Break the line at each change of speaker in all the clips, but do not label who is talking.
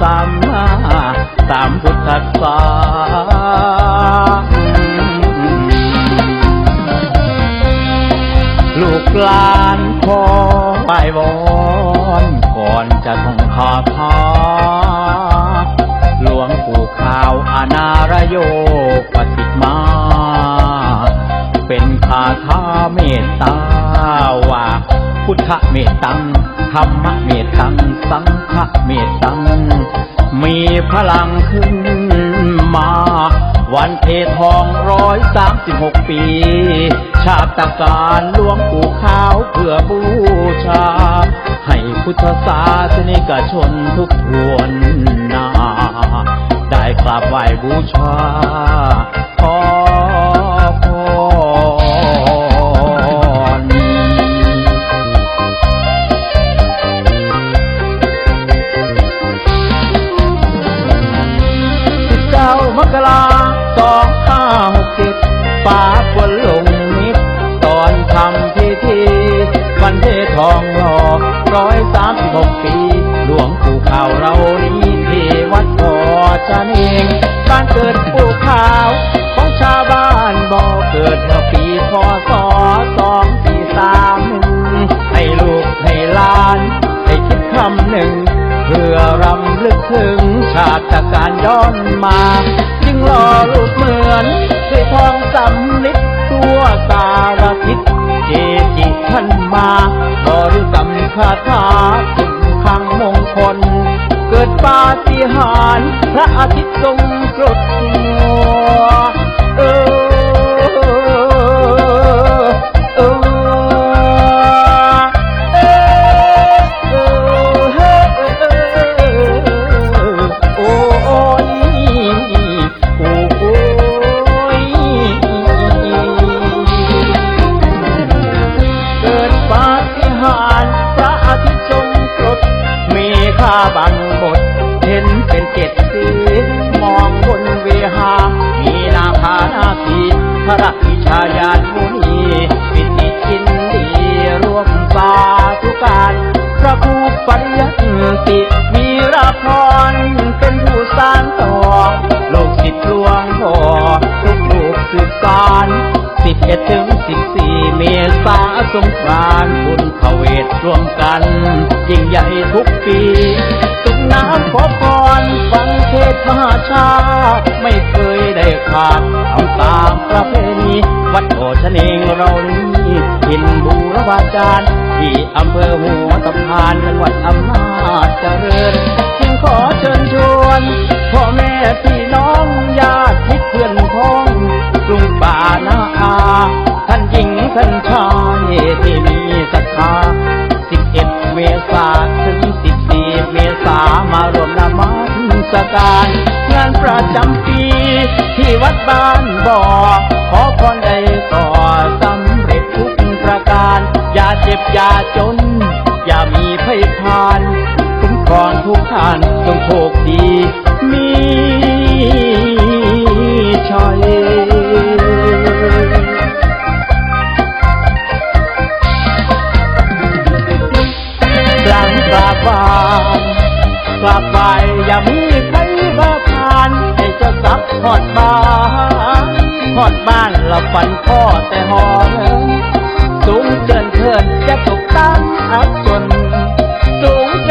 สัมมาสัมพุทธัสสะลูกหลานขอไหว้วอนก่อนจะท่องคาถาหลวงปู่ข่าวอนารโยปฏิมา เป็นคาถาเมตตาว่า พุทธเมตตังธรรมเมตตังสัง ฆเมตตัง มีพลังขึ้นมา วันเททองร้อยสามสิบหกปี ชาติการหลวงปู่ขาวเพื่อบูชา ให้พุทธศาสนิกชนทุกทวนนา ได้กราบไหว้บูชา จะเองการเกิดปู่ข่าว ของชาวบ้านบอกเกิดเมื่อปีพศสองสี่สามหนึ่งให้ลูกให้หลาน ให้คิดคำหนึ่ง เพื่อรำลึกถึงชาติการย้อนมา จึงรอรูปเหมือนด้วยทองสำลิดตัวสารทิศเจจิท่านมาบริกรรมคาถาถึงขังมงคล เกิดปาฏิหาริย์ พระ ระวิชาญาณมุนีปิติจินดีร่วมสาธุการพระครูปริยติวีรพรเป็นผู้สร้างต่อโลกศิษย์หลวงพ่อทุกลูกสืบสารสิบเอ็ดถึงสิบสี่เมษาสงกรานต์บุญพเวทร่วมกันยิ่งใหญ่ทุกปีสุขน้ำขอพรฟังเทศมหาชา อำเภอหัวตะพานจังหวัดอำนาจเจริญจึงขอเชิญชวนพ่อแม่พี่น้องญาติมิตรเพื่อนพ้องกรุงป่านาอา ท่านหญิงท่านชายที่มีศรัทธา11เอ็มษาถึง14เมษามารวมนมัสการ งานประจำปีที่วัดบ้านบ่อ อย่าเจ็บอย่าจน อย่ามีภัยพานคุ้มครองทุกท่านจงโชคดี มีชัยหลังกราบไหวานกราบไหวอย่ามีใครมาผ่านให้เจ้าสับทอดบ้านทอดบ้านเราฝันพ่อแต่หอเหิน เกินเทินจะตกตั้งอับจนสูงเ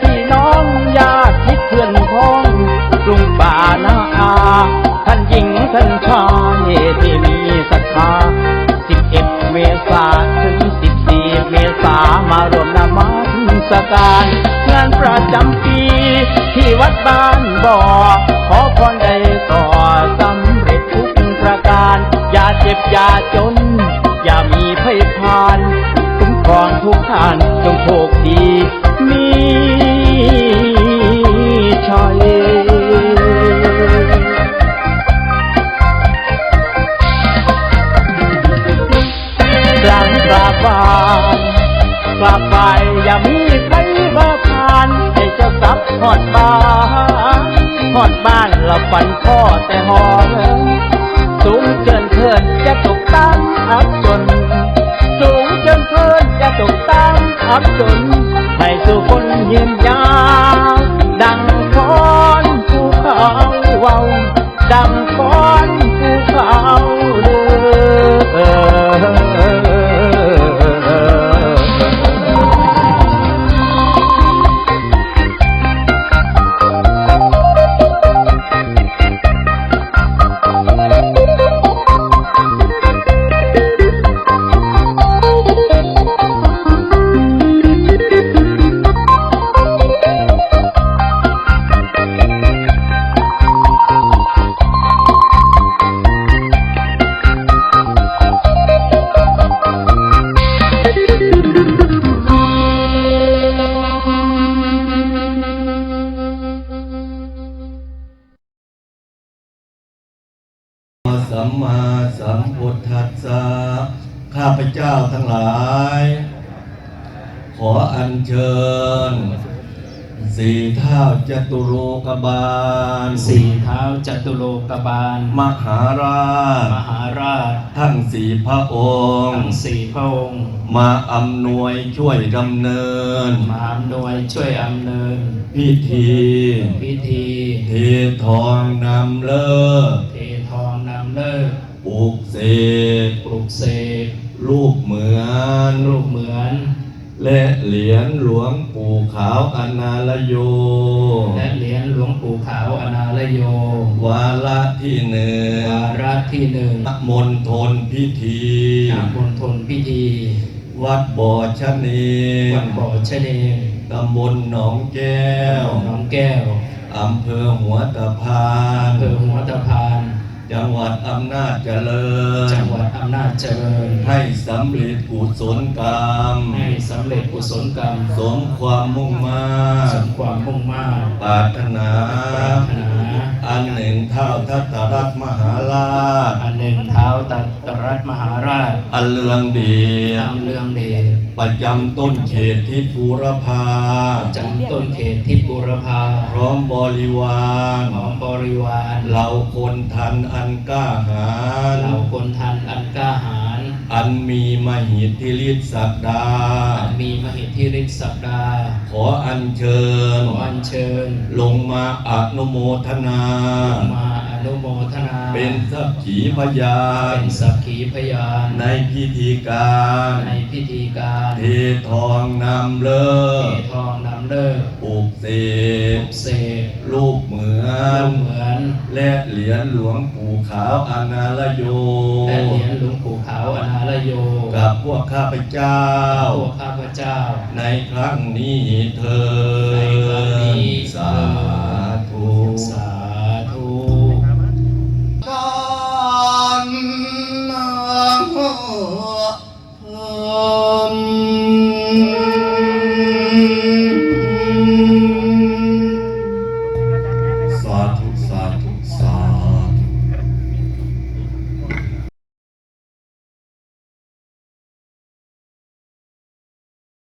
พี่น้องญาติมิตเพื่อนพ้องลุงป่านาอาท่านหญิงท่านชายที่มีศรัทธาสิบเอ็ดเมษาถึงสิบสี่เมษามารวมนมัสการ งานประจำปีที่วัดบ้านบ่อ หลังกราบไหว้กลับไปอย่ามีใครมาผ่านให้เจ้าทรัพย์หอดบ้านหอดบ้านเราฝันพ่อแต่หอนสูงเกินเพื่อนจะตกตั้งอับจน สูงเกินเพื่อนจะตกตั้งอับจนให้สู่คนยืนยาว
พเจ้าทั้งหลาย ขออัญเชิญ สี่เท้าจตุโลกบาล
สี่เท้าจตุโลกบาล
มหาราช
มหาราช
ทั้งสี่พระองค์
ทั้งสี่พระองค์
มาอำนวยช่วยดำเนิน
มาอำนวยช่วยอำเนิน
พิธี
พิธี
เททองนำเลิก และเหรียญหลวงปู่ขาวอนาลโย
และเหรียญหลวงปู่ขาวอนาลโย
วาระที่หนึ่ง
วาระที่หนึ่ง
มณฑลพิธี
นามณฑลพิธี
วัดบ่อชะเน
วัดบ่อชะเนง
ตำบลหนองแก้ว
หนองแก้ว
อำเภอหัวตะพาน
อำเภอหัวตะพาน
จังหวัดอำนาจเจริญ
จังหวัดอำนาจเจริญ
ให้สำเร็จกุศลกรรม
ให้สำเร็จกุศลกรรม
สมความมุ่งมา
สมความมุ่งมา่
ปรารถนา
ปรารถนา
อันหนึ่งเท่าทัตตรัตมหาราช
อันหนึ่งเท้าตัดตรัสมหาราช
อันเลืองเดีย
ทำเรื่องเดช
ประจำต้นเขตที่ภูรพา
จำต้นเขตทิพบุรพา
พร้อมบริวาร
ของบริวาร
เราคนทันอันกล้าหาญ
เหล่าคนทันอันกล้าหาญ
อันมีมหิทธิฤทธิศักดา
อันมีมหิทธิฤทธิสัปดาห์
ขออัญเชิญ
ขออัญเชิญ
ลงมาอนุโมทนา
มาอนุโมทนา
เป็นสักขีพยาน
เป็นสักขีพยาน
ในพิธีการ
ในพิธีการ
เททองนำเลิ
เท
ก
ทองนำ เด้อ
ปูกเสก
เสก
รูปเหมือน
เหมือน
และเหรียญหลวงปู่ขาวอนาลโย
และเหรียญหลวงปู่ขาวอนาลโย
กับพวกข้าพเจ้า
พวกข้าพเจ้า
ในครั้งนี้เธอ
ในครั้ง
นี้สาธุส
าธุกัน
นะ